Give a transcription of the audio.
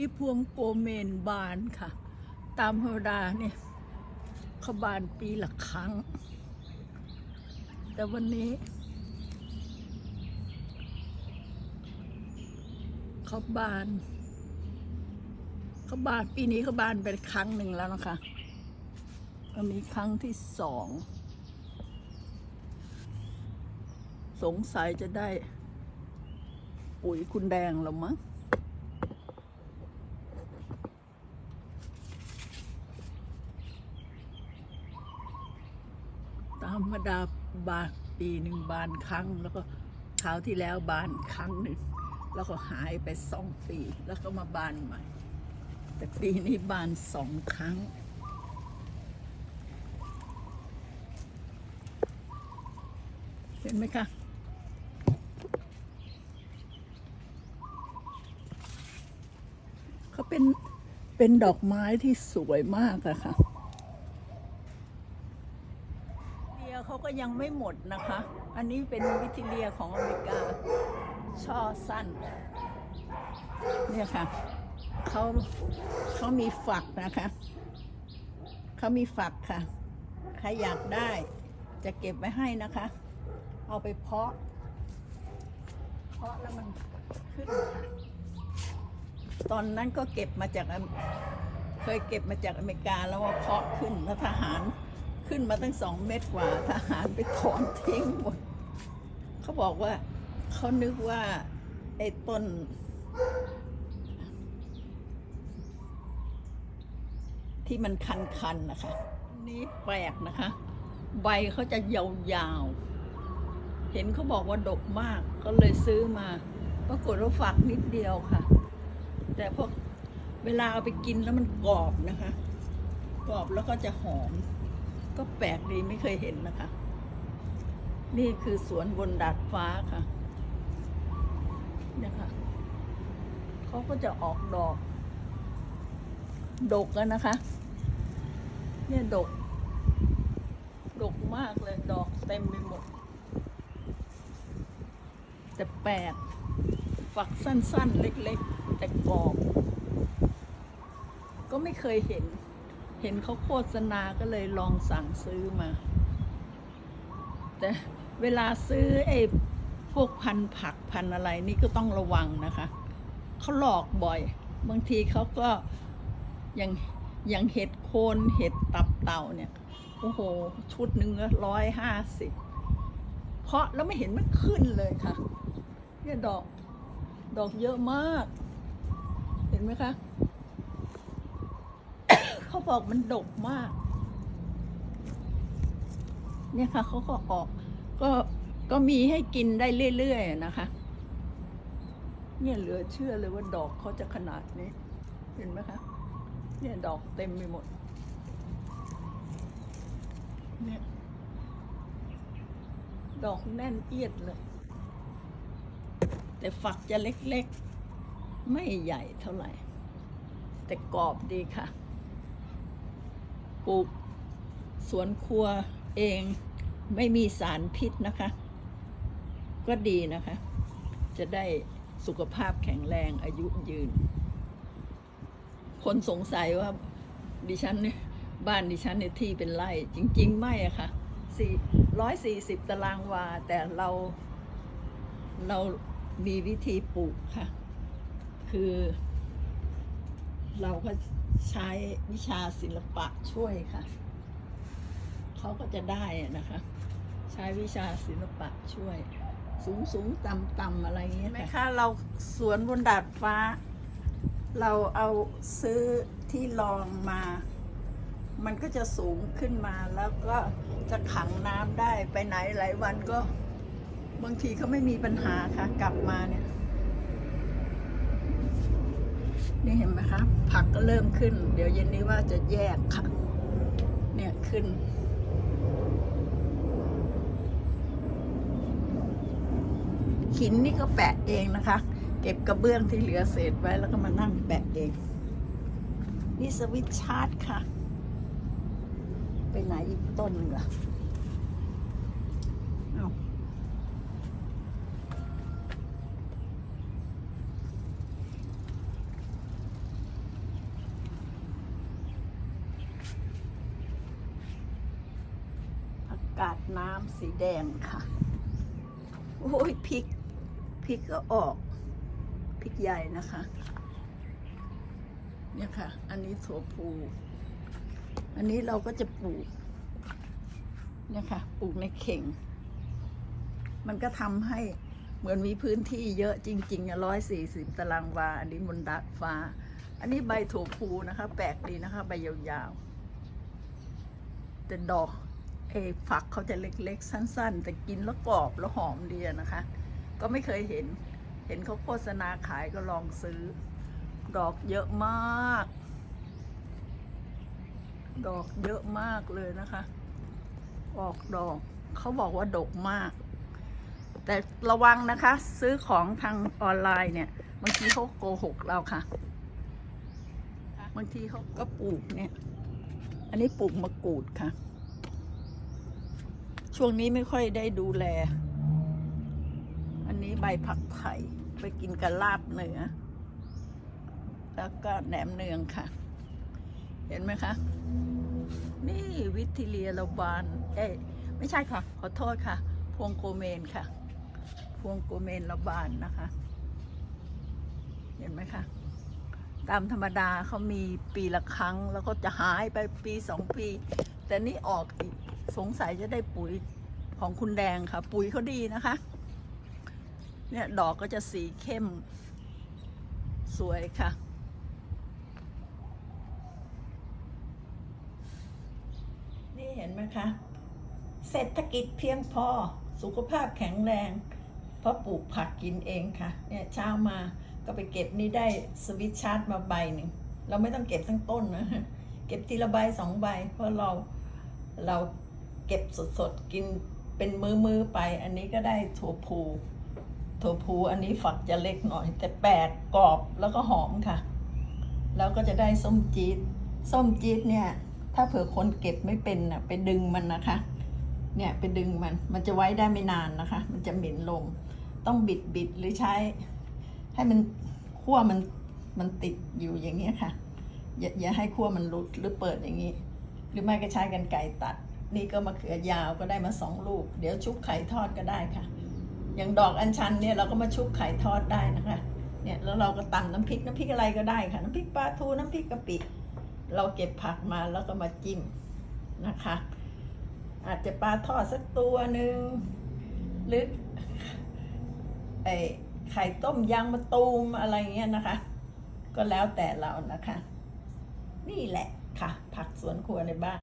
นี่พวงโกเมนบานค่ะ ตามธรรมดาเนี่ยเขาบานปีละครั้ง แต่วันนี้ เขาบาน เขาบานปีนี้เขาบานไปครั้งหนึ่งแล้วนะคะอันนี้ครั้งที่สอง สงสัยจะได้ ปุ๋ยคุณแดงแล้วมั้ง ตามธ รรมดาบานปีหนึ่งบานครั้ง แล้วก็คราวที่แล้วบานครั้งหนึ่งแล้วก็หายไปสองปี แล้วก็มาบานใหม่ แต่ปีนี้บานสองครั้งเห็นไหมคะเขาเป็นเป็นดอกไม้ที่สวยมากอะค่ะ เขาก็ยังไม่หมดนะคะ อันนี้เป็นวิทิเลียของอเมริกา ช่อสั้น เนี่ยค่ะเขาเขามีฝักนะคะ เขามีฝักค่ะ ใครอยากได้จะเก็บไว้ให้นะคะ เอาไปเพาะ เพาะแล้วมันขึ้นค่ะ ตอนนั้นก็เก็บมาจากเมเคยเก็บมาจากอเมริกาแล้วว่าเพาะขึ้นแล้วทหาร ขึ้นมาตั้งสองเมตรกว่าทหารไปถอนทิ้งหมดเขาบอกว่าเขานึกว่าไอ้ต้นที่มันคันๆนะคะ นี่แปลกนะคะ ใบเขาจะยาวๆ เห็นเขาบอกว่าดกมาก ก็เลยซื้อมา ปรากฏว่าฝักนิดเดียวค่ะ แต่พวกเวลาเอาไปกินแล้วมันกรอบนะคะ กรอบแล้วก็จะหอม ก็แปลกดีไม่เคยเห็นนะคะ นี่คือสวนบนดาดฟ้าค่ะเนี่ยค่ะเขาก็จะออกดอก ดกกันนะคะ เนี่ยดก ดกมากเลย ดอกเต็มไปหมด แต่แปลกฝักสั้นๆ เล็กๆ แต่กรอบ ก็ไม่เคยเห็น เห็นเขาโฆษณาก็เลยลองสั่งซื้อมา แต่เวลาซื้อไอ้พวกพันผักพันอะไรนี่ก็ต้องระวังนะคะ เขาหลอกบ่อย บางทีเขาก็อย่างอย่างเห็ดโคนเห็ดตับเต่าเนี่ย โอ้โห ชุดหนึ่งร้อยห้าสิบเพราะแล้วไม่เห็นมันขึ้นเลยค่ะ เนี่ยดอก ดอกเยอะมาก เห็นไหมคะ เขาบอกมันดกมาก เนี่ยค่ะเขาก็ออก ก็ก็มีให้กินได้เรื่อยๆนะคะ เนี่ยเหลือเชื่อเลยว่าดอกเขาจะขนาดนี้ เห็นไหมคะ เนี่ยดอกเต็มไปหมด เนี่ยดอกแน่นเอียดเลย แต่ฝักจะเล็กๆ ไม่ใหญ่เท่าไหร่ แต่กรอบดีค่ะ ปลูกสวนครัวเองไม่มีสารพิษนะคะ ก็ดีนะคะ จะได้สุขภาพแข็งแรงอายุยืน คนสงสัยว่าดิฉันเนี่ยบ้านดิฉันเนี่ยที่เป็นไร่จริง ๆ ไม่อะค่ะสี่ร้อยสี่สิบตารางวา แต่เราเรามีวิธีปลูกค่ะ คือเราก็ ใช้วิชาศิลปะช่วยค่ะ เขาก็จะได้นะคะ ใช้วิชาศิลปะช่วย สูงสูงต่ำต่ำอะไรอย่างเงี้ยไหมคะเราสวนบนดาดฟ้า เราเอาซื้อที่รองมา มันก็จะสูงขึ้นมาแล้วก็จะขังน้ำได้ไปไหนหลายวันก็ บางทีเขาไม่มีปัญหาค่ะ กลับมาเนี่ย นี่เห็นไหมคะผักก็เริ่มขึ้น เดี๋ยวเย็นนี้ว่าจะแยกค่ะ เนี่ยขึ้น หินนี่ก็แปะเองนะคะ เก็บกระเบื้องที่เหลือเศษไว้แล้วก็มานั่งแปะเอง นี่สวิตช์ชาร์จค่ะ ไปไหนอีกต้นหนึ่งล่ะเอา กาดน้ำสีแดงค่ะ โอ้ยพริกพริกก็ออกพริกใหญ่นะคะ เนี่ยค่ะ อันนี้ถั่วพูอันนี้เราก็จะปลูก เนี่ยค่ะ ปลูกในเข่ง มันก็ทำให้เหมือนมีพื้นที่เยอะจริงๆร้อยสี่สิบตารางวา อันนี้บนดาดฟ้า อันนี้ใบถั่วพูนะคะ แปลกดีนะคะ ใบยาวๆแต่ดอก เออฝักเขาจะเล็กๆ สั้นๆ แต่กินแล้วกรอบแล้วหอมดีนะคะ ก็ไม่เคยเห็น เห็นเขาโฆษณาขายก็ลองซื้อ ดอกเยอะมาก ดอกเยอะมากเลยนะคะ ออกดอกเขาบอกว่าดกมาก แต่ระวังนะคะ ซื้อของทางออนไลน์เนี่ยบางทีเขาโกหกเราค่ะบางทีเขาก็ปลูกเนี่ย อันนี้ปลูกมะกรูดค่ะ ช่วงนี้ไม่ค่อยได้ดูแล อันนี้ใบผักไผ่ไปกินกับลาบเนื้อ แล้วก็แหนมเนืองค่ะ เห็นไหมคะ นี่วิทิเลียระบานเอ้ยไม่ใช่ค่ะ ขอโทษค่ะ พวงโกเมนค่ะ พวงโกเมนระบานนะคะ เห็นไหมคะตามธรรมดาเขามีปีละครั้ง แล้วก็จะหายไปปีสองปี แต่นี่ออกอีกสงสัยจะได้ปุ๋ยของคุณแดงค่ะ ปุ๋ยเขาดีนะคะ เนี่ยดอกก็จะสีเข้ม สวยค่ะ นี่เห็นไหมคะ เศรษฐกิจเพียงพอสุขภาพแข็งแรง เพราะปลูกผักกินเองค่ะ เนี่ยเช้ามาก็ไปเก็บนี่ได้สวิตช์ชาร์จมาใบหนึ่ง เราไม่ต้องเก็บทั้งต้นนะ เก็บทีละใบสองใบเพราะเรา เราเก็บสดๆ กินเป็นมือๆ ไป อันนี้ก็ได้ถั่วพูถั่วพูอันนี้ฝักจะเล็กหน่อย แต่แปลกรอบแล้วก็หอมค่ะ แล้วก็จะได้ส้มจี๊ดส้มจี๊ดเนี่ย ถ้าเผื่อคนเก็บไม่เป็นน่ะไปดึงมันนะคะ เนี่ยไปดึงมันมันจะไว้ได้ไม่นานนะคะ มันจะเหม็นลมต้องบิดบิดหรือใช้ ให้มันขั้วมันมันติดอยู่อย่างเงี้ยค่ะอย่าอย่าให้ขั้วมันหลุดหรือเปิดอย่างนี้ หรือไม่ก็ใช้กันไก่ตัด นี่ก็มะเขือยาวก็ได้มาสองลูก เดี๋ยวชุบไข่ทอดก็ได้ค่ะ อย่างดอกอัญชันเนี่ยเราก็มาชุบไข่ทอดได้นะคะ เนี่ยแล้วเราก็ตำน้ำพริกน้ำพริกอะไรก็ได้ค่ะ น้ำพริกปลาทูน้ำพริกกะปิ เราเก็บผักมาแล้วก็มาจิ้มนะคะ อาจจะปลาทอดสักตัวหนึ่งหรือไอไข่ต้มยางมะตูมอะไรเงี้ยนะคะ ก็แล้วแต่เรานะคะ นี่แหละ ค่ะ ผักสวนครัวในบ้าน